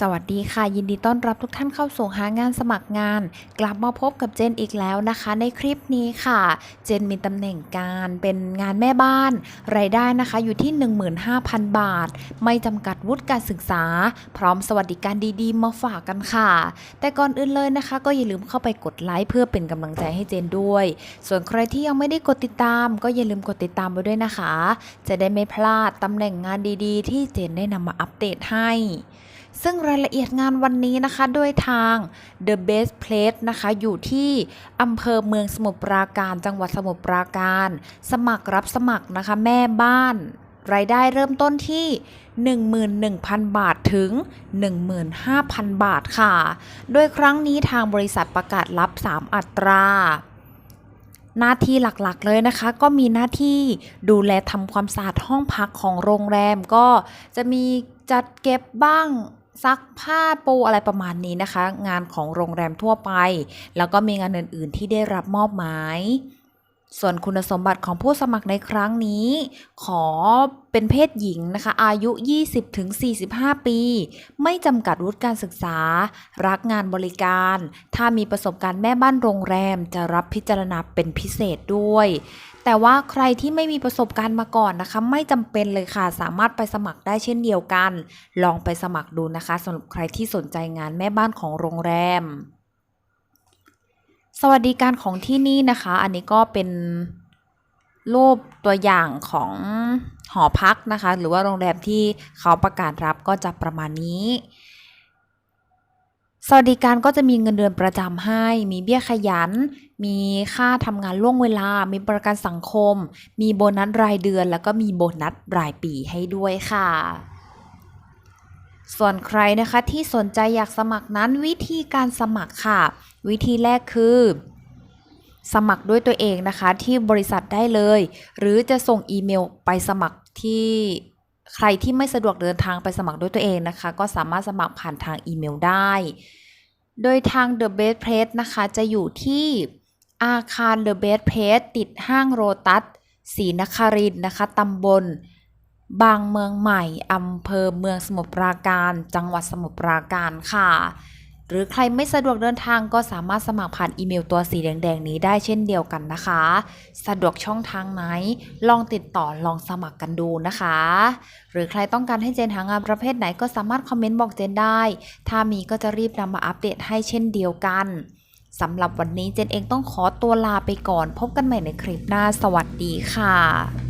สวัสดีค่ะ ยินดีต้อนรับทุกท่านเข้าสู่หางานสมัครงาน กลับมาพบกับเจนอีกแล้วนะคะ ในคลิปนี้ค่ะ เจนมีตำแหน่งการเป็นงานแม่บ้าน รายได้นะคะอยู่ที่ 15,000 บาท ไม่จำกัดวุฒิการศึกษา พร้อมสวัสดิการดีๆ มาฝากกันค่ะ แต่ก่อนอื่นเลยนะคะ ก็อย่าลืมเข้าไปกดไลค์เพื่อเป็นกำลังใจให้เจนด้วย ส่วนใครที่ยังไม่ได้กดติดตาม ก็อย่าลืมกดติดตามไว้ด้วยนะคะ จะได้ไม่พลาดตำแหน่งงานดีๆ ที่เจนได้นำมาอัปเดตให้ ซึ่งรายละเอียดงานวันนี้นะคะด้วยทาง The Best Place นะคะ อยู่ที่อำเภอเมืองสมุทรปราการ จังหวัดสมุทรปราการ สมัครรับสมัครนะคะ แม่บ้านรายได้เริ่มต้นที่ 11,000 บาทถึง 15,000 บาทค่ะ โดยครั้งนี้ทางบริษัทประกาศรับ 3 อัตรา หน้าที่หลักๆเลยนะคะ ก็มีหน้าที่ดูแลทำความสะอาดห้องพักของโรงแรมก็จะมีจัดเก็บบ้าง ซักผ้าปูอะไรประมาณนี้นะคะ งานของโรงแรมทั่วไป แล้วก็มีงานอื่น ๆ ที่ได้รับมอบหมาย ส่วนคุณสมบัติของผู้สมัครในครั้งนี้ ขอเป็นเพศหญิงนะคะ อายุ 20-45 ปี ไม่จำกัดวุฒิการศึกษา รักงานบริการ ถ้ามีประสบการณ์แม่บ้านโรงแรมจะรับพิจารณาเป็นพิเศษด้วย แต่ว่าใครที่ไม่มีประสบการณ์มาก่อนนะคะ ไม่จำเป็นเลยค่ะ สามารถไปสมัครได้เช่นเดียวกัน ลองไปสมัครดูนะคะสำหรับใครที่สนใจงานแม่บ้านของโรงแรม สวัสดิการของที่นี่นะคะ อันนี้ก็เป็นรูปตัวอย่างของหอพักนะคะ หรือว่าโรงแรมที่เขาประกาศรับก็จะประมาณนี้ สวัสดิการก็จะมีเงินเดือนประจำให้ มีเบี้ยขยัน มีค่าทำงานล่วงเวลา มีประกันสังคม มีโบนัสรายเดือน แล้วก็มีโบนัสรายปีให้ด้วยค่ะส่วนใครนะคะที่สนใจอยากสมัครนั้นวิธีการสมัครค่ะ วิธีแรกคือ สมัครด้วยตัวเองนะคะ ที่บริษัทได้เลย หรือจะส่งอีเมลไปสมัครที่ใครที่ไม่สะดวกเดินทางไปสมัครด้วยตัวเองนะคะ ก็สามารถสมัครผ่านทางอีเมลได้ โดยทาง The Best Place นะคะ จะอยู่ที่อาคาร The Best Place ติดห้างโรตัสศรีนครินนะคะตำบล บางเมืองใหม่อำเภอเมืองสมุทรปราการ จังหวัดสมุทรปราการค่ะ หรือใครไม่สะดวกเดินทางก็สามารถสมัครผ่านอีเมลตัวสีแดงๆนี้ได้เช่นเดียวกันนะคะ สะดวกช่องทางไหน ลองติดต่อลองสมัครกันดูนะคะ หรือใครต้องการให้เจนหางานประเภทไหนก็สามารถคอมเมนต์บอกเจนได้ ถ้ามีก็จะรีบนำมาอัปเดตให้เช่นเดียวกันสำหรับวันนี้เจนเองต้องขอตัวลาไปก่อน พบกันใหม่ในคลิปหน้า สวัสดีค่ะ